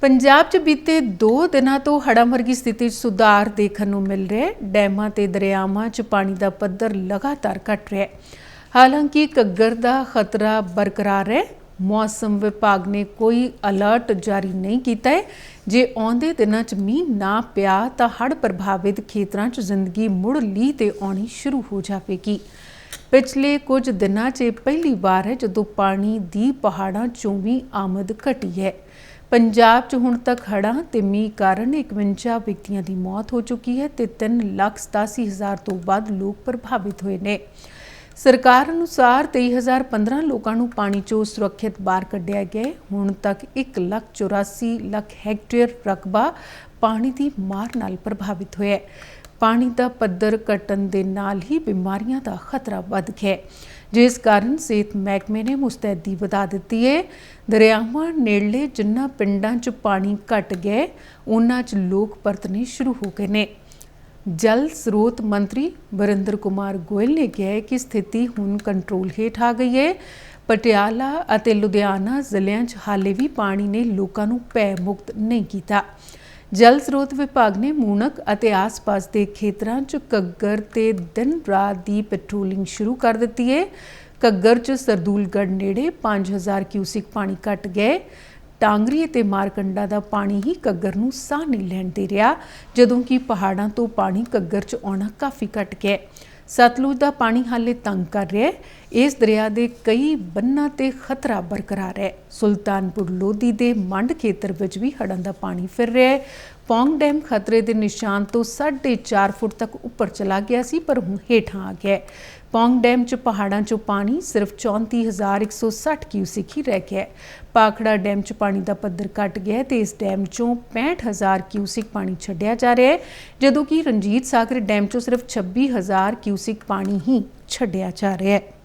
ਪੰਜਾਬ 'ਚ ਬੀਤੇ 2 ਦਿਨਾਂ ਤੋਂ ਹੜ੍ਹਾਂ ਵਰਗੀ ਸਥਿਤੀ 'ਚ ਸੁਧਾਰ ਦੇਖਣ ਨੂੰ ਮਿਲ ਰਿਹਾ ਹੈ। ਡੈਮਾਂ ਤੇ ਦਰਿਆਵਾਂ 'ਚ ਪਾਣੀ ਦਾ ਪੱਧਰ ਲਗਾਤਾਰ ਘਟ ਰਿਹਾ ਹੈ। ਹਾਲਾਂਕਿ ਘੱਗਰ ਦਾ ਖਤਰਾ ਬਰਕਰਾਰ ਹੈ। ਮੌਸਮ ਵਿਭਾਗ ਨੇ ਕੋਈ ਅਲਰਟ ਜਾਰੀ ਨਹੀਂ ਕੀਤਾ ਹੈ। ਜੇ ਆਉਂਦੇ ਦਿਨਾਂ 'ਚ ਮੀਂਹ ਨਾ ਪਿਆ ਤਾਂ ਹੜ੍ਹ ਪ੍ਰਭਾਵਿਤ ਖੇਤਰਾਂ 'ਚ ਜ਼ਿੰਦਗੀ ਮੁੜ ਲੀ ਤੇ ਆਉਣੀ ਸ਼ੁਰੂ ਹੋ ਜਾਵੇਗੀ। ਪਿਛਲੇ ਕੁਝ ਦਿਨਾਂ 'ਚ ਇਹ ਪਹਿਲੀ ਵਾਰ ਹੈ ਜਦੋਂ ਪਾਣੀ ਦੀ ਪਹਾੜਾਂ 'ਚੋਂ ਵੀ ਆਮਦ ਘਟੀ ਹੈ। ਪੰਜਾਬ 'ਚ ਹੁਣ ਤੱਕ ਹੜ੍ਹਾਂ ਤੇ ਮੀਂਹ ਕਾਰਨ 51 ਵਿਅਕਤੀਆਂ ਦੀ ਮੌਤ ਹੋ ਚੁੱਕੀ ਹੈ ਤੇ 387000 ਤੋਂ ਵੱਧ ਲੋਕ ਪ੍ਰਭਾਵਿਤ ਹੋਏ ਨੇ। ਸਰਕਾਰ ਅਨੁਸਾਰ 23015 ਲੋਕਾਂ ਨੂੰ ਪਾਣੀ 'ਚੋਂ ਸੁਰੱਖਿਅਤ ਬਾਹਰ ਕੱਢਿਆ ਗਿਆ ਹੈ। ਹੁਣ ਤੱਕ 1,84 ਲੱਖ ਹੈਕਟੇਅਰ ਰਕਬਾ ਪਾਣੀ ਦੀ ਮਾਰ ਨਾਲ ਪ੍ਰਭਾਵਿਤ ਹੋਇਆ ਹੈ। ਪਾਣੀ ਦਾ ਪੱਧਰ ਘਟਣ ਦੇ ਨਾਲ ਹੀ ਬਿਮਾਰੀਆਂ ਦਾ ਖਤਰਾ ਵੱਧ ਗਿਆ ਹੈ, ਜਿਸ ਕਾਰਨ ਸਿਹਤ ਮਹਿਕਮੇ ਨੇ ਮੁਸਤੈਦੀ ਵਧਾ ਦਿੱਤੀ ਹੈ। ਦਰਿਆਵਾਂ ਨੇੜਲੇ ਜਿੰਨਾ ਪਿੰਡਾਂ 'ਚ ਪਾਣੀ ਘਟ ਗਿਆ ਉਹਨਾਂ 'ਚ ਲੋਕ ਪਰਤਣੇ ਸ਼ੁਰੂ ਹੋ ਗਏ ਨੇ। ਜਲ ਸਰੋਤ ਮੰਤਰੀ ਵਰਿੰਦਰ ਕੁਮਾਰ ਗੋਇਲ ਨੇ ਕਿਹਾ ਹੈ ਕਿ ਸਥਿਤੀ ਹੁਣ ਕੰਟਰੋਲ ਹੇਠ ਆ ਗਈ ਹੈ। ਪਟਿਆਲਾ ਅਤੇ ਲੁਧਿਆਣਾ ਜ਼ਿਲ੍ਹਿਆਂ 'ਚ ਹਾਲੇ ਵੀ ਪਾਣੀ ਨੇ ਲੋਕਾਂ ਨੂੰ ਭੈ ਮੁਕਤ ਨਹੀਂ ਕੀਤਾ। ਜਲ ਸਰੋਤ ਵਿਭਾਗ ਨੇ ਮੂਨਕ ਅਤੇ ਆਸ-ਪਾਸ ਦੇ ਖੇਤਰਾਂ 'ਚ ਘੱਗਰ ਤੇ ਦਿਨ ਰਾਤ ਦੀ ਪੈਟਰੋਲਿੰਗ ਸ਼ੁਰੂ ਕਰ ਦਿੱਤੀ ਹੈ। ਘੱਗਰ 'ਚ ਸਰਦੂਲਗੜ੍ਹ ਨੇੜੇ 5000 ਕਿਊਸਿਕ ਪਾਣੀ ਘਟ ਗਏ ਟਾਂਗਰੀ ਅਤੇ ਮਾਰਕੰਡਾ ਦਾ ਪਾਣੀ ਹੀ ਘੱਗਰ ਨੂੰ ਸਾਹ ਨਹੀਂ ਲੈਣ ਦੇ ਰਿਹਾ, ਜਦੋਂ ਕਿ ਪਹਾੜਾਂ ਤੋਂ ਪਾਣੀ ਘੱਗਰ 'ਚ ਆਉਣਾ ਕਾਫੀ ਘਟ ਗਿਆ ਸਤਲੁਜ ਦਾ ਪਾਣੀ ਹਾਲੇ ਤੰਗ ਕਰ ਰਿਹਾ ਹੈ। ਇਸ ਦਰਿਆ ਦੇ ਕਈ ਬੰਨਾਂ ਤੇ ਖਤਰਾ ਬਰਕਰਾਰ ਹੈ। ਸੁਲਤਾਨਪੁਰ ਲੋਧੀ ਦੇ ਮੰਡ ਖੇਤਰ ਵਿੱਚ ਵੀ ਹੜ੍ਹਾਂ ਦਾ ਪਾਣੀ ਫਿਰ ਰਿਹਾ ਹੈ। ਪੌਂਗ ਡੈਮ ਖਤਰੇ ਦੇ ਨਿਸ਼ਾਨ ਤੋਂ 4.5 ਫੁੱਟ ਤੱਕ ਉੱਪਰ ਚਲਾ ਗਿਆ ਸੀ, ਪਰ ਹੁਣ ਹੇਠਾਂ ਆ ਗਿਆ ਹੈ। ਪੌਂਗ ਡੈਮ 'ਚ ਪਹਾੜਾਂ 'ਚੋਂ ਪਾਣੀ ਸਿਰਫ 34160 ਕਿਊਸਿਕ ਹੀ ਰਹਿ ਗਿਆ ਪਾਖੜਾ ਡੈਮ 'ਚ ਪਾਣੀ ਦਾ ਪੱਧਰ ਘਟ ਗਿਆ ਹੈ ਤੇ ਇਸ ਡੈਮ 'ਚੋਂ 65000 ਕਿਊਸਿਕ ਪਾਣੀ ਛੱਡਿਆ ਜਾ ਰਿਹਾ ਹੈ, ਜਦੋਂ ਕਿ ਰਣਜੀਤ ਸਾਗਰ ਡੈਮ 'ਚੋਂ ਸਿਰਫ 26000 ਕਿਊਸਿਕ ਪਾਣੀ ਹੀ ਛੱਡਿਆ ਜਾ ਰਿਹਾ ਹੈ।